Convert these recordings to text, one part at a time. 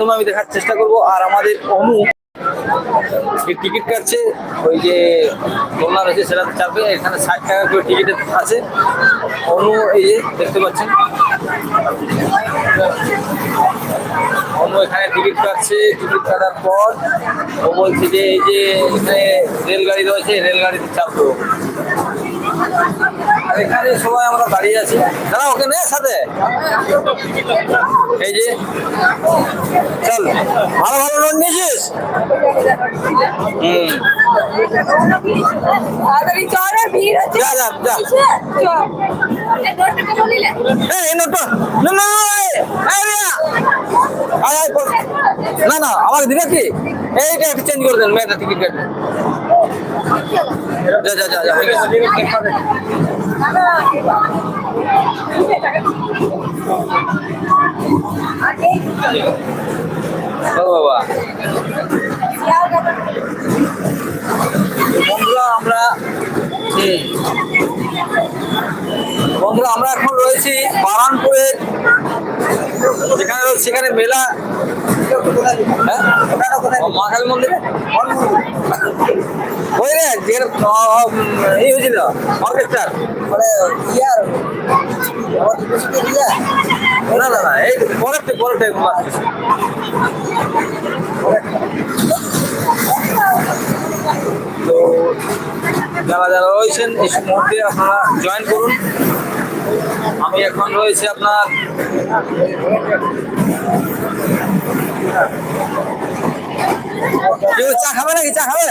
মাধ্যমে আমি দেখার চেষ্টা করব। আর আমাদের অনু টিকিট কাটছে, ওই যে দোলনা রয়েছে, সেটা চাপবে এখানে ষাট টাকা করে টিকিট আছে। অনু এই যে দেখতে পাচ্ছেন। অনু এখানে টিকিট কাটছে টিকিট কাটার পর ও বলছে যে, এই যে এখানে রেলগাড়ি রয়েছে, রেলগাড়িতে চাপবো। আর এখানে সবাই আমরা দাঁড়িয়ে আছি। দাঁড়া ওকে নে সাথে। এই যে। চল ভালো ভালো লোন নিয়েছিস? না না আমাকে দিবে কি? এইটা একটু চেঞ্জ করে দেন মেয়েটা টিকিট কাটবে। যা যা যা যা বাবা বন্ধুরা আমরা। বন্ধুরা আমরা এখন রয়েছি বারানপুরে যেখানে সেখানে মেলা হ্যাঁ? ও, মা কালী মন্দিরে ওই রে যেখানে এই হয়েছিল অর্কেস্ট্রার মানে ইয়ার না না না এই পরেরটা পরেরটা। তো যারা যারা রয়েছেন এই মুহূর্তে আপনারা জয়েন করুন আমি এখন রয়েছে আপনার চা খাবে নাকি চা খাবে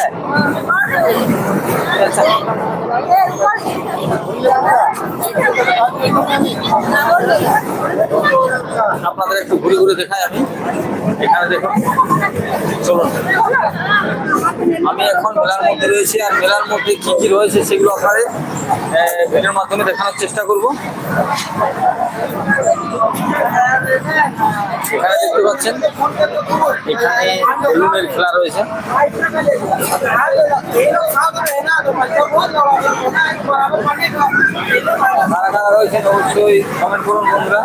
আচ্ছা। আপনাদের একটু ঘুরে ঘুরে দেখাই আমি। এখানে দেখুন। চলুন। আমি এখন মেলার মধ্যে রয়েছি আর মেলার মধ্যে কি কি রয়েছে সেগুলো আপনাদের ভিডিওর মাধ্যমে দেখানোর চেষ্টা করব। এখানে দেখতে পাচ্ছেন, এখানে বেলুনের খেলা রয়েছে। কারা কারা অবশ্যই কমেন্ট করুন বন্ধুরা।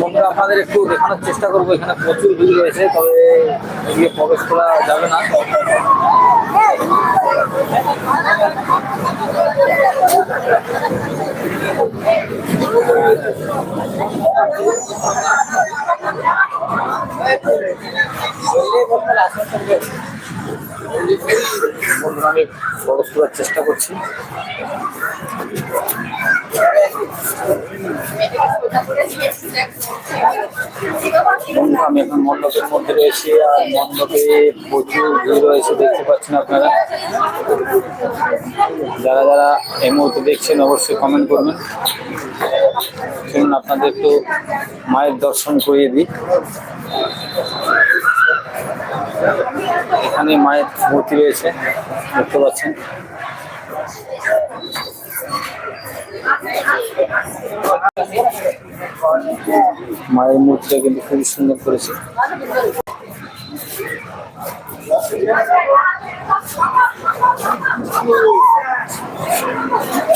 বন্ধুরা, আপনাদের একটু দেখানোর চেষ্টা করব, এখানে প্রচুর ভিড় রয়েছে, তবে এগিয়ে প্রবেশ করা যাবে না। বন্ধুরা, আমি প্রবেশ করার চেষ্টা করছি। বন্ধুরা, আমি এখন মণ্ডপের মধ্যে রয়েছি আর মণ্ডপে প্রচুর ভিড় রয়েছে, দেখতে পাচ্ছেন আপনারা। যারা যারা এই মুহূর্তে দেখছেন, অবশ্যই কমেন্ট করবেন। শুনুন আপনাদের একটু মায়ের দর্শন করিয়ে দিই। এখানে মায়ের মূর্তি রয়েছে দেখতে পাচ্ছেন মায়ের মূর্তিটা কিন্তু খুবই সুন্দর করেছে।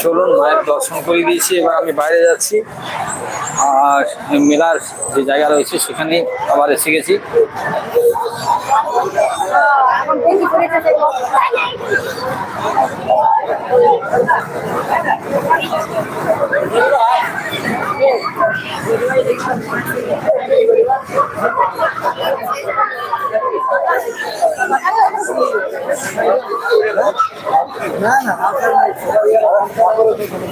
চলুন মায়ের দর্শন করে দিয়েছি, এবার আমি বাইরে যাচ্ছি। মেলার যে জায়গা রয়েছে সেখানে আবার এসে গেছি। না না